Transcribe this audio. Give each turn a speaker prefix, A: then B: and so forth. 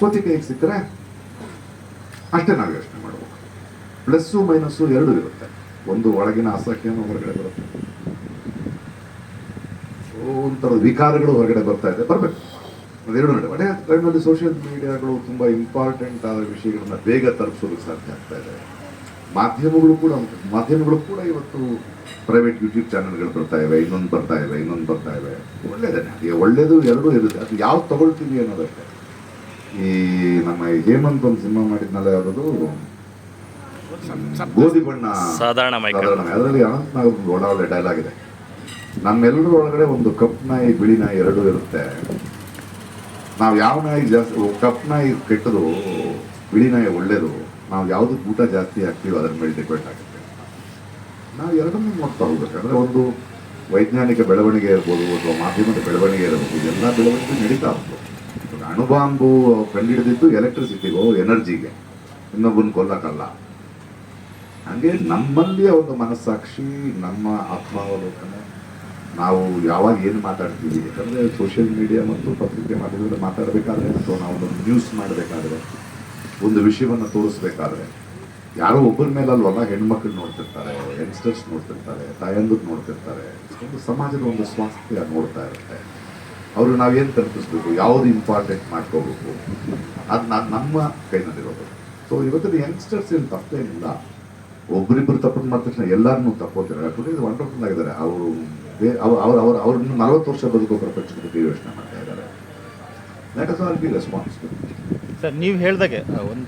A: ಕೋತಿಕೆ ಈಗ ಸಿಕ್ಕರೆ ಅಷ್ಟೇ ನಾವು ಯೋಚನೆ ಮಾಡಬೇಕು. ಪ್ಲಸ್ಸು ಮೈನಸ್ಸು ಎರಡೂ ಇರುತ್ತೆ. ಒಂದು ಒಳಗಿನ ಅಸಹ್ಯನೂ ಹೊರಗಡೆ ಬರುತ್ತೆ. ಒಂಥರದ ವಿಕಾರಗಳು ಹೊರಗಡೆ ಬರ್ತಾ ಇದೆ. ಬರಬೇಕು. ಅದೆರಡು ನಡೆ ಅದೇ ಟೈಮ್ನಲ್ಲಿ ಸೋಷಿಯಲ್ ಮೀಡಿಯಾಗಳು ತುಂಬ ಇಂಪಾರ್ಟೆಂಟ್ ಆದ ವಿಷಯಗಳನ್ನ ಬೇಗ ತಲುಪಿಸೋದಕ್ಕೆ ಸಾಧ್ಯ ಆಗ್ತಾ ಇದೆ. ಮಾಧ್ಯಮಗಳು ಕೂಡ ಮಾಧ್ಯಮಗಳು ಕೂಡ ಇವತ್ತು ಪ್ರೈವೇಟ್ ಯೂಟ್ಯೂಬ್ ಚಾನಲ್ಗಳು ಬರ್ತಾ ಇವೆ ಇನ್ನೊಂದು ಬರ್ತಾ ಇವೆ ಇನ್ನೊಂದು ಬರ್ತಾ ಇವೆ. ಒಳ್ಳೇದೇನೆ ಅದೇ ಒಳ್ಳೇದು ಎರಡೂ ಇರುತ್ತೆ. ಅದು ಯಾವ್ದು ತಗೊಳ್ತೀವಿ ಅನ್ನೋದಕ್ಕೆ ಈ ನಮ್ಮ ಹೇಮಂತ್ ಒಂದು ಸಿನಿಮಾ ಮಾಡಿದ್ನಲ್ಲ ಯಾವುದು ಗೋಧಿ ಬಣ್ಣ.
B: ಸಾಧಾರಣ
A: ಅದರಲ್ಲಿ ಅನಂತ್ ನಾಗ್ ಒಳ್ಳೆ ಡೈಲಾಗ್ ಇದೆ. ನಮ್ಮೆಲ್ಲರ ಒಳಗಡೆ ಒಂದು ಕಪ್ ನಾಯಿ ಬಿಳಿ ನಾಯಿ ಎರಡೂ ಇರುತ್ತೆ. ನಾವು ಯಾವ ನಾಯಿ ಜಾಸ್ತಿ ಕಪ್ ನಾಯಿ ಕೆಟ್ಟದು ಬಿಳಿ ನಾಯಿ ಒಳ್ಳೇದು ನಾವು ಯಾವುದು ಊಟ ಜಾಸ್ತಿ ಹಾಕ್ತೀವೋ ಅದ್ರ ಮೇಲೆ ಡಿಪೆಂಡ್ ಆಗುತ್ತೆ. ನಾವು ಎರಡನ್ನೂ ನೋಡ್ತಾ ಹೋಗ್ಬೇಕು. ಅಂದರೆ ಒಂದು ವೈಜ್ಞಾನಿಕ ಬೆಳವಣಿಗೆ ಇರ್ಬೋದು, ಅಥವಾ ಮಾಧ್ಯಮದ ಬೆಳವಣಿಗೆ ಇರಬಹುದು ಎಲ್ಲ ಬೆಳವಣಿಗೆ ನಡೀತಾ ಇವಾಗ ಅಣುಬಾಂಬು ಕಂಡುಹಿಡಿದಿದ್ದು ಎಲೆಕ್ಟ್ರಿಸಿಟಿಗೋ ಎನರ್ಜಿಗೆ ಇನ್ನೊಬ್ಬನ ಕೊಲ್ಲಕ್ಕಲ್ಲ. ಹಾಗೆ ನಮ್ಮಲ್ಲಿಯ ಒಂದು ಮನಸ್ಸಾಕ್ಷಿ, ನಮ್ಮ ಆತ್ಮಾವಲೋಕನ. ನಾವು ಯಾವಾಗ ಏನು ಮಾತಾಡ್ತೀವಿ, ಯಾಕಂದರೆ ಸೋಷಿಯಲ್ ಮೀಡಿಯಾ ಮತ್ತು ಪತ್ರಿಕೆ ಮಾಧ್ಯಮದಲ್ಲಿ ಮಾತಾಡಬೇಕಾದ್ರೆ, ಅಥವಾ ನಾವು ಒಂದು ನ್ಯೂಸ್ ಮಾಡಬೇಕಾದ್ರೆ, ಒಂದು ವಿಷಯವನ್ನು ತೋರಿಸ್ಬೇಕಾದ್ರೆ, ಯಾರೋ ಒಬ್ಬರ ಮೇಲೆ ಅಲ್ವಲ್ಲ ಹೆಣ್ಮಕ್ಳು ನೋಡ್ತಿರ್ತಾರೆ. ಯಂಗ್ಸ್ಟರ್ಸ್ ನೋಡ್ತಿರ್ತಾರೆ, ತಾಯಂದ್ರು ನೋಡ್ತಿರ್ತಾರೆ. ಒಂದು ಸಮಾಜದ ಒಂದು ಸ್ವಾಸ್ಥ್ಯ ನೋಡ್ತಾ ಇರುತ್ತೆ. ಅವರು ನಾವೇನು ತಲುಪಿಸ್ಬೇಕು, ಯಾವುದು ಇಂಪಾರ್ಟೆಂಟ್ ಮಾಡ್ಕೋಬೇಕು? ಅದು ನಮ್ಮ ಕೈನಲ್ಲಿರೋದು. ಸೊ ಇವತ್ತಿನ ಯಂಗ್ಸ್ಟರ್ಸ್ ಏನು ತಪ್ಪೇನಿಲ್ಲ. ಒಬ್ಬರಿಬ್ಬರು ತಪ್ಪು ಮಾಡಿದ ತಕ್ಷಣ ಎಲ್ಲರನ್ನೂ ತಪ್ಪೋತಿದ್ದಾರೆ ಇದು ವಂಡರ್ಫುಲ್ ಆಗಿದ್ದಾರೆ. ಅವರು ಅವ್ರ, ಅವ್ರು ಅವ್ರು ಅವ್ರನ್ನ ನಲವತ್ತು ವರ್ಷ ಬದುಕೋ ಪ್ರಪಂಚದ ಬಗ್ಗೆ ಯೋಚನೆ ಮಾಡ್ತಾ ಇದ್ದಾರೆ. Let us all be responsible
C: sir, ನೀವು ಹೇಳ್ದಾಗೆ ಒಂದು